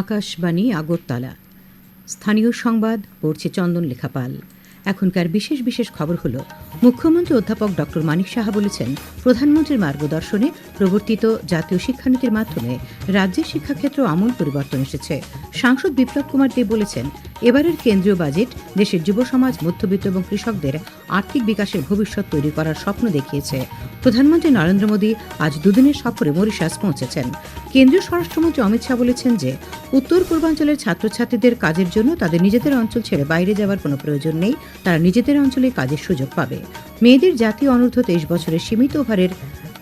আকাশবাণী, আগরতলা। স্থানীয় সংবাদ, পড়ছে চন্দন লেখাপাল। এখনকার বিশেষ বিশেষ খবর হল, মুখ্যমন্ত্রী অধ্যাপক ডক্টর মানিক সাহা বলেছেন, প্রধানমন্ত্রীর মার্গদর্শনে প্রবর্তিত জাতীয় শিক্ষানীতির মাধ্যমে রাজ্যের শিক্ষাক্ষেত্র আমূল পরিবর্তন এসেছে। সাংসদ বিপ্লব কুমার দেব বলেছেন, এবারের কেন্দ্রীয় বাজেট দেশের যুব সমাজ, মধ্যবিত্ত এবং কৃষকদের আর্থিক বিকাশের ভবিষ্যৎ তৈরি করার স্বপ্ন দেখিয়েছে। প্রধানমন্ত্রী নরেন্দ্র মোদী আজ দুদিনের সফরে মরিশাস পৌঁছেছেন। কেন্দ্রীয় স্বরাষ্ট্রমন্ত্রী অমিত শাহ বলেছেন যে, উত্তর পূর্বাঞ্চলের ছাত্রছাত্রীদের কাজের জন্য তাদের নিজেদের অঞ্চল ছেড়ে বাইরে যাওয়ার কোনো প্রয়োজন নেই, তারা নিজেদের অঞ্চলে কাজের সুযোগ পাবে। মেয়েদের জাতীয় অনূর্ধ্ব তেইশ বছরের সীমিত ওভারের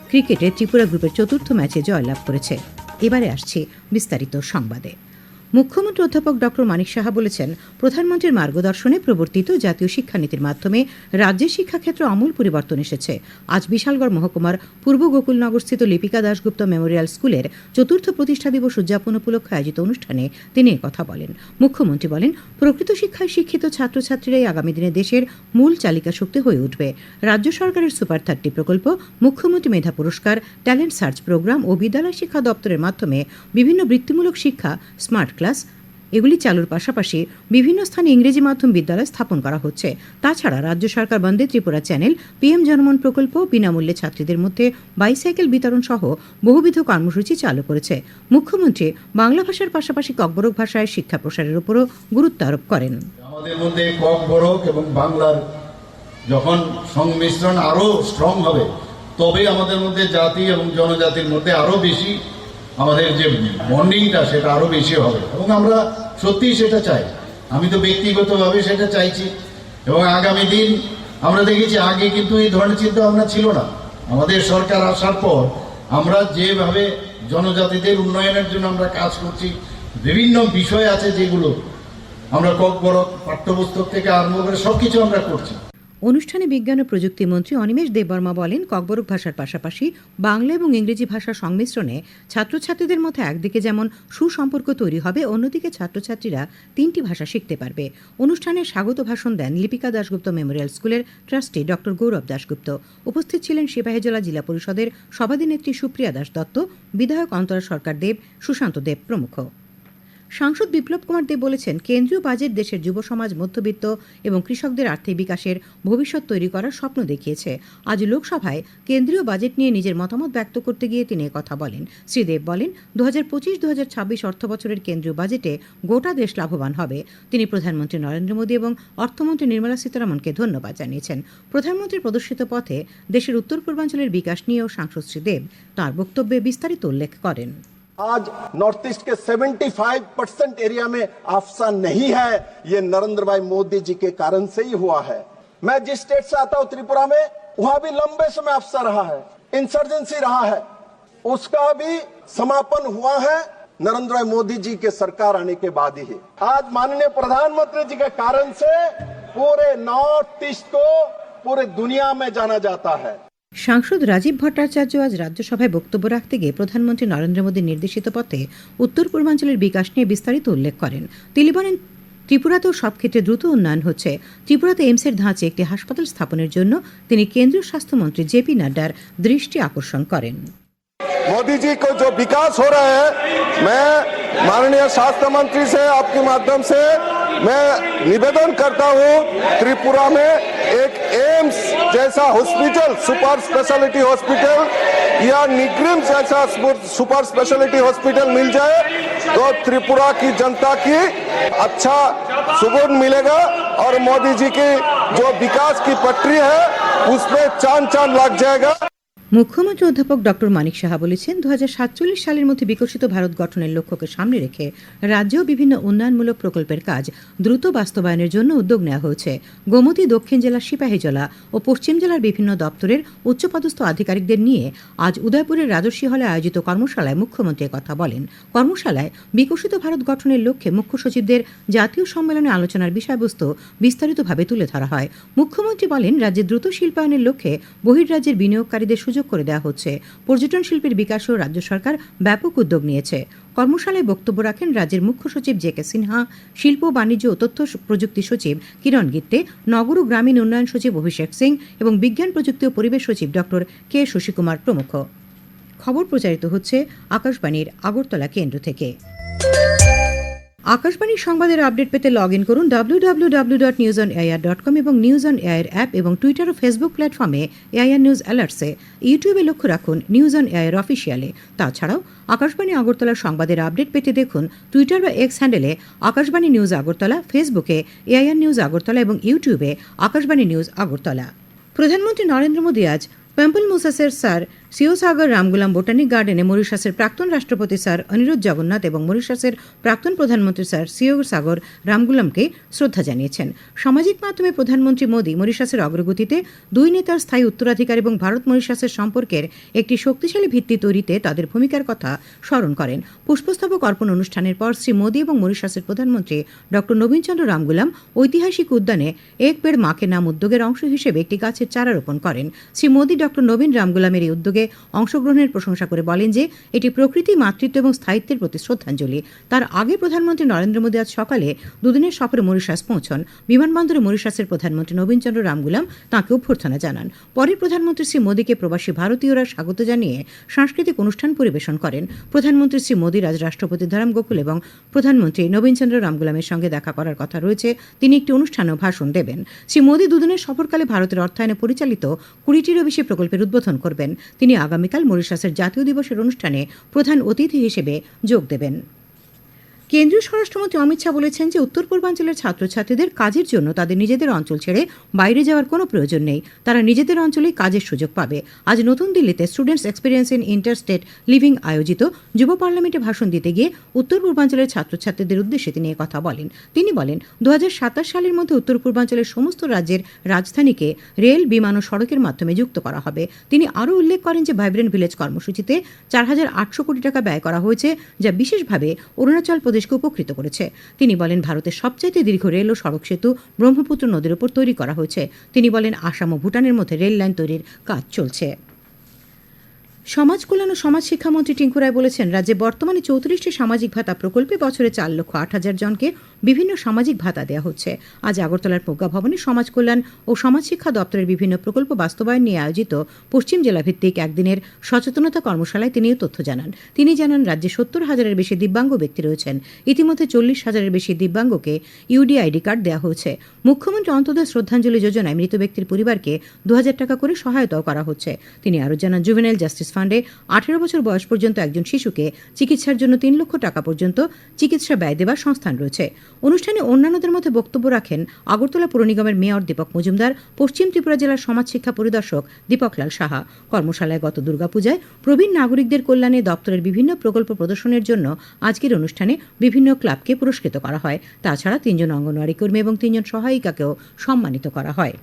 ক্রিকেটে ত্রিপুরা গ্রুপের চতুর্থ ম্যাচে জয়লাভ করেছে। এবারে আসছে বিস্তারিত সংবাদে। মুখ্যমন্ত্রী অধ্যাপক ডক্টর মানিক সাহা বলেছেন, প্রধানমন্ত্রীর মার্গদর্শনে প্রবর্তিত জাতীয় শিক্ষানীতির মাধ্যমে রাজ্যের শিক্ষাক্ষেত্র আমূল পরিবর্তন এসেছে। আজ বিশালগড় মহকুমার পূর্ব গোকুলনগরস্থিত লিপিকা দাশগুপ্ত মেমোরিয়াল স্কুলের চতুর্থ প্রতিষ্ঠা দিবস উদযাপন উপলক্ষে আয়োজিত অনুষ্ঠানে তিনি কথা বলেন। মুখ্যমন্ত্রী বলেন, প্রকৃত শিক্ষায় শিক্ষিত ছাত্রছাত্রীরাই আগামী দিনে দেশের মূল চালিকা শক্তি হয়ে উঠবে। রাজ্য সরকারের সুপার থার্টি প্রকল্প, মুখ্যমন্ত্রী মেধা পুরস্কার, ট্যালেন্ট সার্চ প্রোগ্রাম ও বিদ্যালয় শিক্ষা দপ্তরের মাধ্যমে বিভিন্ন বৃত্তিমূলক শিক্ষা, স্মার্ট ক্লাস, এগুলি চালুর পাশাপাশি বিভিন্ন স্থানে ইংরেজি মাধ্যম বিদ্যালয় স্থাপন করা হচ্ছে। তাছাড়া রাজ্য সরকার বন্দে ত্রিপুরা চ্যানেল, পিএম জনমন প্রকল্প, বিনামূল্যে ছাত্রীদের মধ্যে বাইসাইকেল বিতরণ সহ বহুবিধ কর্মসূচি চালু করেছে। মুখ্যমন্ত্রী বাংলা ভাষার পাশাপাশি ককবরক ভাষায় শিক্ষা প্রসারের উপরও গুরুত্ব আরোপ করেন। আমাদের মধ্যে কক বরক এবং বাংলার যখন সংমিশ্রণ আরও স্ট্রং হবে তবে আমাদের মধ্যে জাতি এবং জনজাতির মধ্যে আরও বেশি আমাদের যে বন্ডিংটা সেটা আরও বেশি হবে। এবং আমরা সত্যিই সেটা চাই। আমি তো ব্যক্তিগতভাবে সেটা চাইছি। এবং আগামী দিন আমরা দেখেছি, আগে কিন্তু এই ধরনের চিন্তা ভাবনা ছিল না। আমাদের সরকার আসার পর আমরা যেভাবে জনজাতিদের উন্নয়নের জন্য আমরা কাজ করছি, বিভিন্ন বিষয় আছে যেগুলো আমরা কক বড় পাঠ্যপুস্তক থেকে আরম্ভ করে সবকিছু আমরা করছি। অনুষ্ঠানে বিজ্ঞান ও প্রযুক্তি মন্ত্রী অনিমেষ দেববর্মা বলেন, ককবরক ভাষার পাশাপাশি বাংলা এবং ইংরেজি ভাষার সংমিশ্রণে ছাত্রছাত্রীদের মধ্যে একদিকে যেমন সুসম্পর্ক তৈরি হবে, অন্যদিকে ছাত্রছাত্রীরা তিনটি ভাষা শিখতে পারবে। অনুষ্ঠানে স্বাগত ভাষণ দেন লিপিকা দাশগুপ্ত মেমোরিয়াল স্কুলের ট্রাস্টি ডক্টর গৌরব দাশগুপ্ত। উপস্থিত ছিলেন সিপাহীজলা জেলা পরিষদের সভাধিনেত্রী সুপ্রিয়া দাস দত্ত, বিধায়ক অন্তরা সরকার দেব, সুশান্ত দেব প্রমুখ। সাংসদ বিপ্লব কুমার দেব বলেছেন, কেন্দ্রীয় বাজেট দেশের যুব সমাজ, মধ্যবিত্ত এবং কৃষকদের আর্থিক বিকাশের ভবিষ্যৎ তৈরি করার স্বপ্ন দেখিয়েছে। আজ লোকসভায় কেন্দ্রীয় বাজেট নিয়ে নিজের মতামত ব্যক্ত করতে গিয়ে তিনি কথা বলেন। শ্রী দেব বলেন দু হাজার পঁচিশ দু হাজার ছাব্বিশ অর্থ বছরের কেন্দ্রীয় বাজেটে গোটা দেশ লাভবান হবে। তিনি প্রধানমন্ত্রী নরেন্দ্র মোদী এবং অর্থমন্ত্রী নির্মলা সীতারামনকে ধন্যবাদ জানিয়েছেন। প্রধানমন্ত্রীর প্রদর্শিত পথে দেশের উত্তর পূর্বাঞ্চলের বিকাশ নিয়েও সাংসদ শ্রী দেব তাঁর বক্তব্যে বিস্তারিত উল্লেখ করেন। आज नॉर्थ ईस्ट के 75 परसेंट एरिया में अफसा नहीं है, ये नरेंद्र भाई मोदी जी के कारण से ही हुआ है। मैं जिस स्टेट से आता हूँ, त्रिपुरा में, वहाँ भी लंबे समय अफसा रहा है इंसर्जेंसी रहा है। उसका भी समापन हुआ है, नरेंद्र भाई मोदी जी के सरकार आने के बाद ही। आज माननीय प्रधानमंत्री जी के कारण से पूरे नॉर्थ ईस्ट को, पूरे दुनिया में जाना जाता है। সাংসদ রাজীব ভট্টাচার্য আজ রাজ্যসভায় বক্তব্য রাখতে গিয়ে প্রধানমন্ত্রী নরেন্দ্র মোদীর নির্দেশিত পথে উত্তর পূর্বাঞ্চলের বিকাশ নিয়ে বিস্তারিত উল্লেখ করেন তিনি বলেন ত্রিপুরাতেও সব ক্ষেত্রে দ্রুত উন্নয়ন হচ্ছে ত্রিপুরাতে এইমসের ধাঁচে একটি হাসপাতাল স্থাপনের জন্য তিনি কেন্দ্রীয় স্বাস্থ্যমন্ত্রী জেপি নাড্ডার দৃষ্টি আকর্ষণ করেন मोदी जी को जो विकास हो रहा है मैं माननीय स्वास्थ्य मंत्री से आपके माध्यम से मैं निवेदन करता हूँ, त्रिपुरा में एक एम्स जैसा हॉस्पिटल सुपर स्पेशलिटी हॉस्पिटल या निग्रिम जैसा सुपर स्पेशलिटी हॉस्पिटल मिल जाए तो त्रिपुरा की जनता की अच्छा सुकून मिलेगा और मोदी जी की जो विकास की पटरी है, उसमें चाँद चाँद लग जाएगा। মুখ্যমন্ত্রী অধ্যাপক ডক্টর মানিক সাহা বলেছেন দু হাজার সাতচল্লিশ সালের মধ্যে বিকশিত ভারত গঠনের লক্ষ্যকে সামনে রেখে রাজ্যেও বিভিন্ন উন্নয়নমূলক প্রকল্পের কাজ দ্রুত বাস্তবায়নের জন্য উদ্যোগ নেওয়া হয়েছে। গোমতী, দক্ষিণ জেলার সিপাহীজলা ও পশ্চিম জেলার বিভিন্ন দপ্তরের উচ্চপদস্থ আধিকারিকদের নিয়ে আজ উদয়পুরের রাজস্বী হলে আয়োজিত কর্মশালায় মুখ্যমন্ত্রী কথা বলেন। কর্মশালায় বিকশিত ভারত গঠনের লক্ষ্যে মুখ্য সচিবদের জাতীয় সম্মেলনে আলোচনার বিষয়বস্তু বিস্তারিতভাবে তুলে ধরা হয়। মুখ্যমন্ত্রী বলেন, রাজ্যে দ্রুত শিল্পায়নের লক্ষ্যে বহির্রাজ্যের বিনিয়োগকারীদের সুযোগ করে দেওয়া হচ্ছে। পর্যটন শিল্পের বিকাশেও রাজ্য সরকার ব্যাপক উদ্যোগ নিয়েছে। কর্মশালায় বক্তব্য রাখেন রাজ্যের মুখ্য সচিব জে কে সিনহা, শিল্প বাণিজ্য ও তথ্য প্রযুক্তি সচিব কিরণ গিত্তে, নগর ও গ্রামীণ উন্নয়ন সচিব অভিষেক সিং এবং বিজ্ঞান, প্রযুক্তি ও পরিবেশ সচিব ডক্টর কে শশীকুমার প্রমুখ। খবর প্রচারিত হচ্ছে আকাশবাণীর আগরতলা কেন্দ্র থেকে। আকাশবাণীর সংবাদের আপডেট পেতে লগ ইন করুন W W dot news dot com এবং নিউজ অন এআইআর অ্যাপ এবং টুইটার ও ফেসবুক প্ল্যাটফর্মে এআইআর নিউজ অ্যালার্টসে ইউটিউবে লক্ষ্য রাখুন নিউজ অন এআইআর অফিসিয়ালে তাছাড়াও, আকাশবাণী আগরতলার সংবাদের আপডেট পেতে দেখুন টুইটার বা এক্স হ্যান্ডেলে আকাশবাণী নিউজ আগরতলা ফেসবুকে এআইআর নিউজ আগরতলা এবং ইউটিউবে আকাশবাণী নিউজ আগরতলা। প্রধানমন্ত্রী নরেন্দ্র মোদী আজ পেম্পল মুসাসের স্যার সিওসাগর রামগুলাম বোটানিক গার্ডেনে মরিশাসের প্রাক্তন রাষ্ট্রপতি স্যার অনিরুদ্ধ জগন্নাথ এবং মরিশাসের প্রাক্তন প্রধানমন্ত্রী স্যার সিও সাগর রামগুলামকে শ্রদ্ধা জানিয়েছেন। সামাজিক মাধ্যমে প্রধানমন্ত্রী মোদী মরিশাসের অগ্রগতিতে দুই নেতার স্থায়ী উত্তরাধিকার এবং ভারত মরিশাসের সম্পর্কের একটি শক্তিশালী ভিত্তি তৈরিতে তাদের ভূমিকার কথা স্মরণ করেন। পুষ্পস্তবক অর্পণ অনুষ্ঠানের পর শ্রী মোদী এবং মরিশাসের প্রধানমন্ত্রী ডক্টর নবীনচন্দ্র রামগুলাম ঐতিহাসিক উদ্যানে এক পেড় মাকে নাম উদ্যোগের অংশ হিসেবে একটি গাছের চারা রোপণ করেন। শ্রী মোদী ডক্টর নবীন রামগুলামের এই উদ্যোগে অংশগ্রহণের প্রশংসা করে বলেন যে, এটি প্রকৃতি, মাতৃত্ব এবং স্থায়িত্বের প্রতি শ্রদ্ধাঞ্জলি। তার আগে প্রধানমন্ত্রী নরেন্দ্র মোদী আজ সকালে দুদিনের সফরে মরিশাস পৌঁছন। বিমানবন্দরে মরিশাসের প্রধানমন্ত্রী নবীনচন্দ্র রামগুলাম তাঁকে অভ্যর্থনা জানান। পরে প্রধানমন্ত্রী শ্রী মোদীকে প্রবাসী ভারতীয়রা স্বাগত জানিয়ে সাংস্কৃতিক অনুষ্ঠান পরিবেশন করেন। প্রধানমন্ত্রী শ্রী মোদীর আজ রাষ্ট্রপতি ধারাম গোকুল এবং প্রধানমন্ত্রী নবীনচন্দ্র রামগুলামের সঙ্গে দেখা করার কথা রয়েছে। তিনি একটি অনুষ্ঠানেও ভাষণ দেবেন। শ্রী মোদী দুদিনের সফরকালে ভারতের অর্থায়নে পরিচালিত কুড়িটিরও বেশি প্রকল্পের উদ্বোধন করবেন। তিনি আগামীকাল মরিশাসের জাতীয় দিবসের অনুষ্ঠানে প্রধান অতিথি হিসেবে যোগ দেবেন। কেন্দ্রীয় স্বরাষ্ট্রমন্ত্রী অমিত শাহ বলেছেন যে উত্তর পূর্বাঞ্চলের ছাত্রছাত্রীদের কাজের জন্য তাদের নিজেদের অঞ্চল ছেড়ে বাইরে যাওয়ার কোনো প্রয়োজন নেই। তারা নিজেদের অঞ্চলেই কাজের সুযোগ পাবে। আজ নতুন দিল্লিতে students experience in inter state living আয়োজিত যুব পার্লামেন্টে ভাষণ দিতে গিয়ে উত্তর পূর্বাঞ্চলের ছাত্রছাত্রীদের উদ্দেশ্যে তিনি কথা বলেন। তিনি বলেন দু হাজার সাতাশ সালের মধ্যে উত্তর পূর্বাঞ্চলের সমস্ত রাজ্যের রাজধানীকে রেল, বিমান ও সড়কের মাধ্যমে যুক্ত করা হবে। তিনি আরও উল্লেখ করেন যে ভাইব্রেন্ট ভিলেজ কর্মসূচিতে চার হাজার আটশো কোটি টাকা ব্যয় করা হয়েছে, যা বিশেষভাবে অরুণাচল প্রদেশকে উপকৃত করেছে। তিনি বলেন, ভারতের সবচাইতে দীর্ঘ রেল ও সড়ক সেতু ব্রহ্মপুত্র নদীর উপর তৈরি করা হয়েছে। তিনি বলেন, আসাম ও ভুটানের মধ্যে রেল লাইন তৈরির কাজ চলছে। সমাজ কল্যাণ ও সমাজ শিক্ষামন্ত্রী টিঙ্কু রায় বলেছেন, রাজ্যে বর্তমানে চৌত্রিশটি সামাজিক ভাতা প্রকল্পে বছরে চার লক্ষ আট হাজার জনকে বিভিন্ন সামাজিক ভাতা দেওয়া হচ্ছে। আজ আগরতলার প্রজ্ঞা ভবনে সমাজ কল্যাণ ও সমাজ শিক্ষা দপ্তরের বিভিন্ন প্রকল্প বাস্তবায়ন নিয়ে আয়োজিত পশ্চিম জেলা ভিত্তিক একদিনের সচেতনতা কর্মশালায় তিনি এই তথ্য জানান। তিনি জানান, রাজ্যে সত্তর হাজারের বেশি দিব্যাঙ্গ ব্যক্তি রয়েছেন। ইতিমধ্যে চল্লিশ হাজারের বেশি দিব্যাঙ্গকে ইউডি আইডি কার্ড দেওয়া হয়েছে। মুখ্যমন্ত্রী অন্তদয় শ্রদ্ধাঞ্জলি যোজনায় মৃত ব্যক্তির পরিবারকে দু হাজার টাকা করে সহায়তাও করা হচ্ছে। তিনি আরও জানান, জুভেনাইল জাস্টিস ফান্ডে আঠেরো বছর বয়স পর্যন্ত একজন শিশুকে চিকিৎসার জন্য তিন লক্ষ টাকা পর্যন্ত চিকিৎসা ব্যয় দেওয়ার সংস্থান রয়েছে। অনুষ্ঠানে অন্যান্যদের মধ্যে বক্তব্য রাখেন আগরতলা পুর নিগমের মেয়র দীপক মজুমদার, পশ্চিম ত্রিপুরা জেলার সমাজ শিক্ষা পরিদর্শক দীপকলাল সাহা, কর্মশালায় গত দুর্গাপূজায় প্রবীণ নাগরিকদের কল্যাণে দপ্তরের বিভিন্ন প্রকল্প প্রদর্শনের জন্য আজকের অনুষ্ঠানে বিভিন্ন ক্লাবকে পুরস্কৃত করা হয়। তাছাড়া তিনজন অঙ্গনওয়াড়ি কর্মী এবং তিনজন সহায়িকাকেও সম্মানিত করা হয়।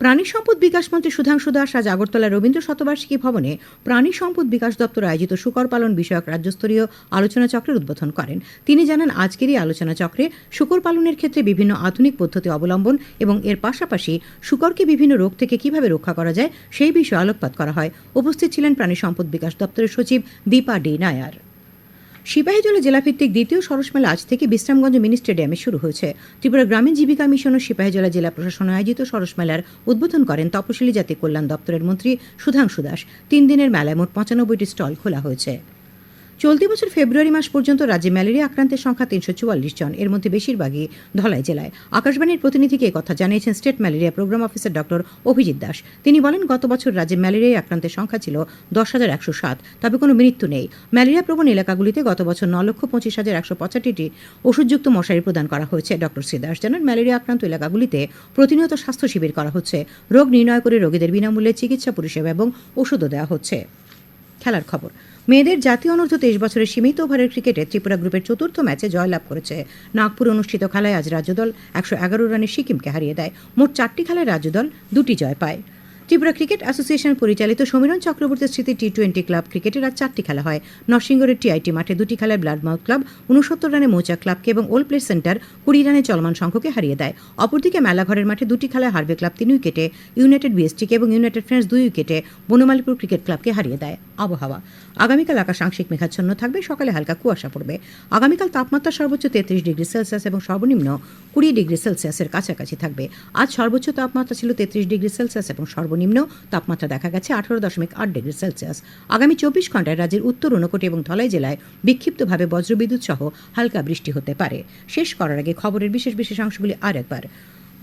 প্রাণী সম্পদ বিকাশ মন্ত্রী সুধাংশু দাস আজ আগরতলা রবীন্দ্র শতবার্ষিকী ভবনে প্রাণী সম্পদ বিকাশ দপ্তর আয়োজিত শুকর পালন বিষয়ক রাজ্যস্তরীয় আলোচনা চক্রের উদ্বোধন করেন। তিনি জানান, আজকের এই আলোচনা চক্রে শুকর পালনের ক্ষেত্রে বিভিন্ন আধুনিক পদ্ধতি অবলম্বন এবং এর পাশাপাশি শুকরকে বিভিন্ন রোগ থেকে কীভাবে রক্ষা করা যায় সেই বিষয়ে আলোকপাত করা হয়। উপস্থিত ছিলেন প্রাণী সম্পদ বিকাশ দপ্তরের সচিব দীপা ডি নায়ার। সিপাহীজলা জেলাভিত্তিক দ্বিতীয় সরস মেলা আজ থেকে বিশ্রামগঞ্জ মিনি স্টেডিয়ামে শুরু হয়েছে। ত্রিপুরা গ্রামীণ জীবিকা মিশন ও সিপাহীজলা জেলা প্রশাসন আয়োজিত সরস মেলার উদ্বোধন করেন তপশিলি জাতি কল্যাণ দপ্তরের মন্ত্রী সুধাংশু দাস। তিন দিনের মেলায় মোট পঁচানব্বইটি স্টল খোলা হয়েছে। চলতি বছর ফেব্রুয়ারি মাস পর্যন্ত রাজ্যে ম্যালেরিয়া আক্রান্তের সংখ্যা তিনশো চুয়াল্লিশ জন। এর মধ্যে বেশিরভাগই ধলাই জেলায়। আকাশবাণীর প্রতিনিধিকে কথা জানিয়েছেন state malaria program officer doctor Abhijit Das. তিনি বলেন, গত বছর রাজ্যে ম্যালেরিয়া আক্রান্তের সংখ্যা ছিল দশ হাজার একশো সাত, তবে কোনো মৃত্যু নেই। ম্যালেরিয়া প্রবণ এলাকাগুলিতে গত বছর ন লক্ষ পঁচিশ হাজার একশো পঁচাশিটি ওষুধযুক্ত মশারি প্রদান করা হয়েছে। ডক্টর শ্রী দাস জানান, ম্যালেরিয়া আক্রান্ত এলাকাগুলিতে প্রতিনিয়ত স্বাস্থ্য শিবির করা হচ্ছে। রোগ নির্ণয় করে রোগীদের বিনামূল্যে চিকিৎসা পরিষেবা এবং ওষুধও দেওয়া হচ্ছে। খেলার খবর। মেয়েদের জাতীয় অনূর্ধ্ব তেইশ বছরের সীমিত ওভারের ক্রিকেটে ত্রিপুরা গ্রুপের চতুর্থ ম্যাচে জয়লাভ করেছে। নাগপুর অনুষ্ঠিত খেলায় আজ রাজ্যদল একশো এগারো রানে সিকিমকে হারিয়ে দেয়। মোট চারটি খেলায় রাজ্যদল দুটি জয় পায়। ত্রিপুরা ক্রিকেট অ্যাসোসিয়েশন পরিচালিত সমীরণ চক্রবর্তী স্মৃতি টি টোয়েন্টি ক্লাব ক্রিকেটের আজ চারটি খেলা হয়। নরসিংগড়ের টিআইটি মাঠে দুটি খেলায় ব্লাডমাউথ ক্লাব উনসত্তর রানে মৌচাক ক্লাবকে এবং ওল্ড প্লেস সেন্টার কুড়ি রানে চলমান সংখ্যকে হারিয়ে দেয়। অপরদিকে মেলাঘরের মাঠে দুটি খেলায় হারবে ক্লাব তিন উইকেটে ইউনাইটেড বিএসটিকে এবং ইউনাইটেড ফ্রেন্ডস দুই উইকেটে বনমালীপুর ক্রিকেট ক্লাবকে হারিয়ে দেয়। আবহাওয়া আগামীকাল আকাশ আংশিক মেঘাচ্ছন্ন থাকবে, সকালে হালকা কুয়াশা পড়বে। আগামীকাল তাপমাত্রা সর্বোচ্চ তেত্রিশ ডিগ্রি সেলসিয়াস এবং সর্বনিম্ন কুড়ি ডিগ্রি সেলসিয়াসের কাছাকাছি থাকবে। আজ সর্বোচ্চ তাপমাত্রা ছিল তেত্রিশ ডিগ্রি সেলসিয়াস এবং সর্বনিম্ন তাপমাত্রা দেখা গেছে আঠারো দশমিক আট ডিগ্রি সেলসিয়াস। আগামী চব্বিশ ঘন্টায় রাজ্যের উত্তর, ঊনকোটি এবং ধলাই জেলায় বিক্ষিপ্তভাবে বজ্রবিদ্যুৎ সহ হালকা বৃষ্টি হতে পারে। শেষ করার আগে খবরের বিশেষ বিশেষ অংশগুলি আর একবার।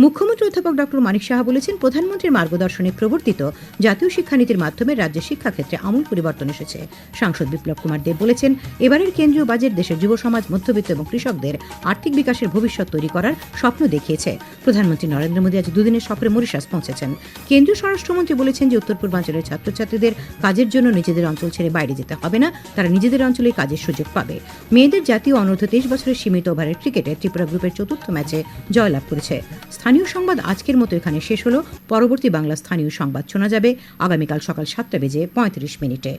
মুখ্যমন্ত্রী অধ্যাপক ডক্টর মানিক সাহা বলেছেন, প্রধানমন্ত্রীর মার্গদর্শনে প্রবর্তিত জাতীয় শিক্ষানীতির মাধ্যমে রাজ্যের শিক্ষাক্ষেত্রে আমূল পরিবর্তন এসেছে। সাংসদ বিপ্লব কুমার দেব বলেছেন, এবারের কেন্দ্রীয় বাজেট দেশের যুব সমাজ, মধ্যবিত্ত এবং কৃষকদের আর্থিক বিকাশের ভবিষ্যৎ তৈরি করার স্বপ্ন দেখিয়েছে। প্রধানমন্ত্রী নরেন্দ্র মোদী আজ দুদিনের সফরে মরিশাস পৌঁছেছেন। কেন্দ্রীয় স্বরাষ্ট্রমন্ত্রী বলেছেন যে উত্তর পূর্বাঞ্চলের ছাত্রছাত্রীদের কাজের জন্য নিজেদের অঞ্চল ছেড়ে বাইরে যেতে হবে না, তারা নিজেদের অঞ্চলে কাজের সুযোগ পাবে। মেয়েদের জাতীয় অনূর্ধ্ব তেইশ বছরের সীমিত ওভারের ক্রিকেটে ত্রিপুরা গ্রুপের চতুর্থ ম্যাচে জয়লাভ করেছে। স্থানীয় সংবাদ আজকের মতো এখানে শেষ হলো। পরবর্তী বাংলা স্থানীয় সংবাদ শোনা যাবে আগামীকাল সকাল সাতটা বেজে পঁয়ত্রিশ মিনিটে।